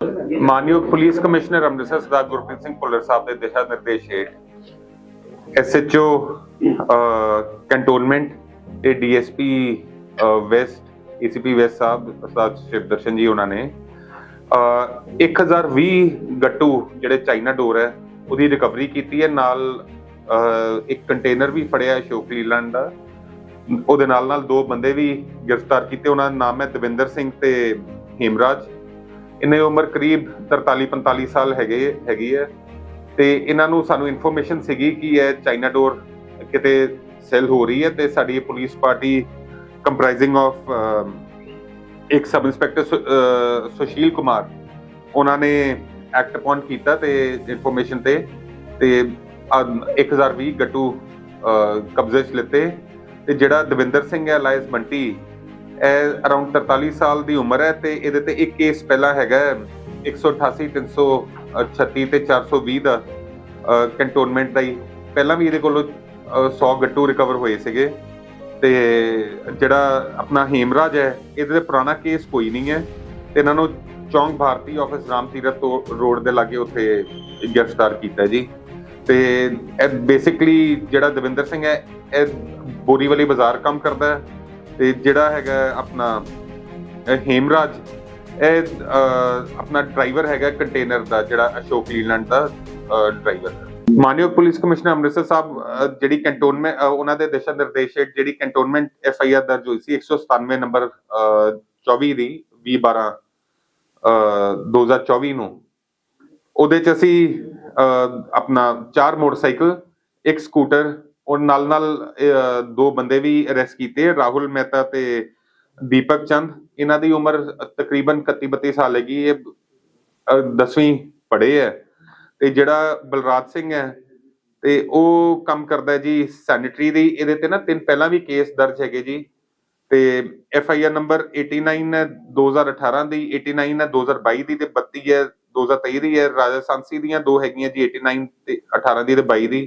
ਮਾਨਯੋਗ police commissioner Amritsar Sardar Gurpreet Singh Bhullar Sahib ਦੇ ਦਿਸ਼ਾ ਨਿਰਦੇਸ਼ ਹੇਠ ਐਸਐਚਓ ਕੰਟੋਨਮੈਂਟ ਤੇ DSP west ACP west Sahib, Sardar Shivdarshan ji ਉਹਨਾਂ ਨੇ ਅਹ 1020 ਗੱਟੂ ਜਿਹੜੇ ਚਾਈਨਾ ਡੋਰ ਹੈ, ਉਹਦੀ ਰਿਕਵਰੀ ਕੀਤੀ ਹੈ, ਨਾਲ ਇੱਕ ਕੰਟੇਨਰ ਵੀ ਫੜਿਆ ਅਸ਼ੋਕ ਲੀਲੈਂਡ ਦਾ, ਉਹਦੇ ਨਾਲ ਨਾਲ ਦੋ ਬੰਦੇ ਵੀ ਗ੍ਰਿਫਤਾਰ ਕੀਤੇ, ਉਹਨਾਂ ਦਾ ਨਾਮ ਹੈ ਦਵਿੰਦਰ ਸਿੰਘ ਤੇ ਹੇਮਰਾਜ। ਇਹਨਾਂ ਦੀ ਉਮਰ ਕਰੀਬ 43 45 ਸਾਲ ਹੈਗੇ ਹੈਗੀ ਹੈ। ਤੇ ਇਹਨਾਂ ਨੂੰ ਸਾਨੂੰ ਇਨਫੋਰਮੇਸ਼ਨ ਸੀਗੀ ਕਿ ਇਹ ਚਾਈਨਾ ਡੋਰ ਕਿਤੇ ਸੈਲ ਹੋ ਰਹੀ ਹੈ ਤੇ ਸਾਡੀ ਪੁਲਿਸ ਪਾਰਟੀ ਕੰਪਰਾਈਜ਼ਿੰਗ ਆਫ ਇੱਕ ਸਬ ਇੰਸਪੈਕਟਰ ਸੁਸ਼ੀਲ ਕੁਮਾਰ ਉਹਨਾਂ ਨੇ ਐਕਟ ਅਪਾਇੰਟ ਕੀਤਾ ਤੇ ਇਨਫੋਰਮੇਸ਼ਨ ਤੇ ਤੇ ਅਹ, 1020 ਗੱਟੂ ਕਬਜ਼ੇ 'ਚ ਲਿੱਤੇ। ਤੇ ਜਿਹੜਾ ਦਵਿੰਦਰ ਸਿੰਘ ਹੈ ਲਾਇਸ ਬੰਟੀ ਇਹ ਅਰਾਊਂਡ 43 ਸਾਲ ਦੀ ਉਮਰ ਹੈ ਤੇ ਇਹਦੇ ਤੇ ਇੱਕ ਕੇਸ ਪਹਿਲਾਂ ਹੈਗਾ ਹੈ, 188 336 ਤੇ 420 ਦਾ ਕੰਟੋਨਮੈਂਟ ਦਾ ਹੀ। ਪਹਿਲਾਂ ਵੀ ਇਹਦੇ ਕੋਲੋਂ ਅਹ, 100 ਗੱਟੂ ਰਿਕਵਰ ਹੋਏ ਸੀਗੇ। ਤੇ ਜਿਹੜਾ ਆਪਣਾ ਹੇਮਰਾਜ ਹੈ ਇਹਦੇ ਤੇ ਪੁਰਾਣਾ ਕੇਸ ਕੋਈ ਨਹੀਂ ਹੈ। ਤੇ ਇਹਨਾਂ ਨੂੰ ਚੌਂਕ ਭਾਰਤੀ ਆਫਿਸ ਰਾਮ ਤੀਰਥ ਤੋਂ ਰੋਡ ਦੇ ਲਾਗੇ ਉੱਥੇ ਗ੍ਰਿਫਤਾਰ ਕੀਤਾ ਜੀ। ਤੇ ਇਹ ਬੇਸਿਕਲੀ ਜਿਹੜਾ ਦਵਿੰਦਰ ਸਿੰਘ ਹੈ ਇਹ ਬੋਰੀਵਲੀ ਬਾਜ਼ਾਰ ਕੰਮ ਕਰਦਾ ਹੈ। ਤੇ ਜਿਹੜਾ ਹੈਗਾ ਆਪਣਾ ਇਹ ਹੇਮਰਾਜ ਇਹ ਆਪਣਾ ਡਰਾਈਵਰ ਹੈਗਾ ਕੰਟੇਨਰ ਦਾ ਜਿਹੜਾ ਅਸ਼ੋਕ ਲੀਲੈਂਡ ਦਾ ਡਰਾਈਵਰ ਮਾਨਯੋਗ ਪੁਲਿਸ ਕਮਿਸ਼ਨਰ ਅੰਮ੍ਰਿਤਸਰ ਸਾਹਿਬ ਜਿਹੜੀ ਕੰਟੋਨਮੈਂਟ ਉਹਨਾਂ ਦੇ ਦਿਸ਼ਾ ਨਿਰਦੇਸ਼ ਹੇਠ ਜਿਹੜੀ ਕੰਟੋਨਮੈਂਟ ਐਫ ਆਈ ਆਰ ਦਰਜ ਹੋਈ ਸੀ 197 ਨੰਬਰ ਅਹ, 24 ਦੀ 2012 ਅਹ, 2024 ਨੂੰ। ਉਹਦੇ ਚ ਅਸੀਂ ਆਪਣਾ ਚਾਰ ਮੋਟਰਸਾਈਕਲ ਇੱਕ ਸਕੂਟਰ ਔਰ ਨਾਲ ਨਾਲ ਦੋ ਬੰਦੇ ਵੀ ਅਰੈਸਟ ਕੀਤੇ, ਰਾਹੁਲ ਮਹਿਤਾ ਤੇ ਦੀਪਕ ਚੰਦ। ਇਹਨਾਂ ਦੀ ਉਮਰ ਤਕਰੀਬਨ 31 32 ਸਾਲ ਹੈਗੀ, ਇਹ 10ਵੀਂ ਪੜ੍ਹੇ ਹੈ। ਤੇ ਜਿਹੜਾ ਬਲਰਾਜ ਸਿੰਘ ਹੈ, ਤੇ ਉਹ ਕੰਮ ਕਰਦਾ ਜੀ ਸੈਨਿਟਰੀ ਦੀ। ਇਹਦੇ ਤੇ ਨਾ ਤਿੰਨ ਪਹਿਲਾਂ ਵੀ ਕੇਸ ਦਰਜ ਹੈਗੇ ਜੀ। ਤੇ ਐਫ ਆਈ ਆਰ ਨੰਬਰ 89 ਹੈ 2018 ਦੀ 89 ਹੈ 2022 ਦੀ ਤੇ 32 ਹੈ 2023 ਦੀ ਹੈ। ਰਾਜਸਥਾਨਸੀ ਦੀਆਂ ਦੋ ਹੈਗੀਆਂ ਜੀ 89 ਤੇ 18 ਦੀ ਤੇ 22 ਦੀ।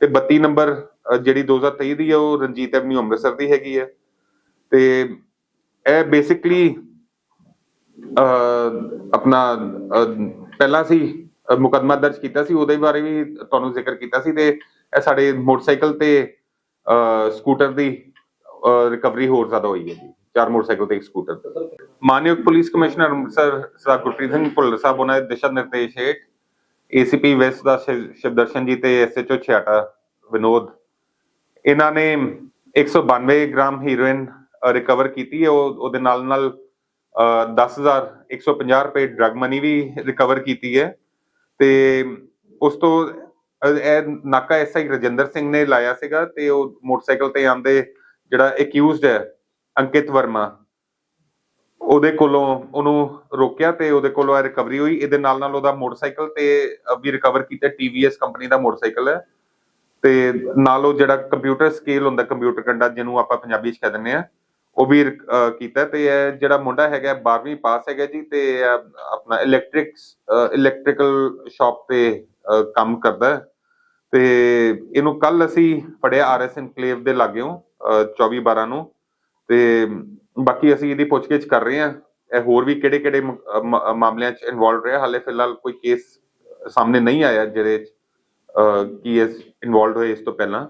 ਤੇ 32 ਨੰਬਰ ਜਿਹੜੀ 2023 ਦੀ ਹੈ ਉਹ ਰਣਜੀਤ ਐਵਨਿਊ ਅੰਮ੍ਰਿਤਸਰ ਦੀ ਹੈਗੀ ਹੈ ਤੇ ਇਹ ਬੇਸਿਕਲੀ ਆਪਣਾ ਪਹਿਲਾਂ ਸੀ ਅ, ਮੁਕੱਦਮਾ ਦਰਜ ਕੀਤਾ ਸੀ ਉਹਦੇ ਬਾਰੇ ਵੀ ਤੁਹਾਨੂੰ ਜ਼ਿਕਰ ਕੀਤਾ ਸੀ ਤੇ ਇਹ ਸਾਡੇ ਮੋਟਰਸਾਈਕਲ ਤੇ ਸਕੂਟਰ ਦੀ ਰਿਕਵਰੀ ਹੋਰ ਜ਼ਿਆਦਾ ਹੋਈ ਹੈ ਜੀ। ਚਾਰ ਮੋਟਰਸਾਈਕਲ ਤੇ ਇੱਕ ਸਕੂਟਰ ਮਾਨਯੋਗ ਪੁਲਿਸ ਕਮਿਸ਼ਨਰ ਅੰਮ੍ਰਿਤਸਰ ਸਰਦਾਰ ਗੁਰਪ੍ਰੀਤ ਸਿੰਘ ਭੁੱਲਰ ਸਾਹਿਬ ਉਹਨਾਂ ਦੇ ਦਿਸ਼ਾ ਨਿਰਦੇਸ਼ ਹੇਠ ਏਸੀਪੀ ਵੈਸਟ ਦਾ ਸ਼ਿਵਦਰਸ਼ਨ ਜੀ ਤੇ ਐਸਐਚਓ ਛਿਆਟਾ ਵਿਨੋਦ ਇਹਨਾਂ ਨੇ 192 ਗ੍ਰਾਮ ਹੀਰੋਇਨ ਰਿਕਵਰ ਕੀਤੀ ਹੈ। ਉਹ, ਉਹਦੇ ਨਾਲ ਨਾਲ 10150 ਰੁਪਏ ਡਰਗ ਮਨੀ ਵੀ ਰਿਕਵਰ ਕੀਤੀ ਹੈ। ਤੇ ਉਸ ਤੋਂ ਇਹ ਨਾਕਾ ਐਸਆਈ ਰਜਿੰਦਰ ਸਿੰਘ ਨੇ ਲਾਇਆ ਸੀਗਾ ਤੇ ਉਹ ਮੋਟਰਸਾਈਕਲ ਤੇ ਆਂਦੇ ਜਿਹੜਾ ਅਕਿਊਜ਼ਡ ਹੈ, ਅੰਕਿਤ ਵਰਮਾ, ਉਹਦੇ ਕੋਲੋਂ ਉਹਨੂੰ ਰੋਕਿਆ ਤੇ ਉਹਦੇ ਕੋਲੋਂ ਇਹ ਰਿਕਵਰੀ ਹੋਈ। ਇਹਦੇ ਨਾਲ ਨਾਲ ਉਹਦਾ ਮੋਟਰਸਾਈਕਲ ਤੇ ਵੀ ਰਿਕਵਰ ਕੀਤਾ ਟੀਵੀਐਸ ਕੰਪਨੀ ਦਾ ਮੋਟਰਸਾਈਕਲ ਹੈ। ਤੇ ਨਾਲ ਉਹ ਜਿਹੜਾ ਕੰਪਿਊਟਰ ਸਕੇਲ ਹੁੰਦਾ ਕੰਪਿਊਟਰ ਕੰਡਾ ਜਿਹਨੂੰ ਆਪਾਂ ਪੰਜਾਬੀ ਚ ਕਹਿ ਦਿੰਦੇ ਆ ਉਹ ਵੀ ਕੀਤਾ ਤੇ ਇਹ ਜਿਹੜਾ ਮੁੰਡਾ ਹੈਗਾ 12ਵੀਂ ਪਾਸ ਹੈਗਾ ਜੀ ਤੇ ਇਹ ਆਪਣਾ ਇਲੈਕਟ੍ਰਿਕਸ ਇਲੈਕਟ੍ਰੀਕਲ ਸ਼ਾਪ ਤੇ ਕੰਮ ਕਰਦਾ। ਹੈ ਤੇ ਇਹਨੂੰ ਕੱਲ ਅਸੀਂ ਫੜਿਆ ਆਰਐਸ ਇਨਕਲੇਵ ਦੇ ਲਾਗਿਓਂ 24 12 ਨੂੰ। ਤੇ ਬਾਕੀ ਅਸੀਂ ਇਹਦੀ ਪੁੱਛਗਿੱਛ ਕਰ ਰਹੇ ਹਾਂ। ਇਹ ਹੋਰ ਵੀ ਕਿਹੜੇ ਕਿਹੜੇ ਮਾਮਲਿਆਂ 'ਚ ਇਨਵੋਲਵ ਰਿਹਾ। ਹਾਲੇ ਫਿਲਹਾਲ ਕੋਈ ਕੇਸ ਸਾਹਮਣੇ ਨਹੀਂ ਆਇਆ ਜਿਹਦੇ 'ਚ ਕੀ ਇਸ ਇਨਵੋਲਵਡ ਹੋਏ ਇਸ ਤੋਂ ਪਹਿਲਾਂ?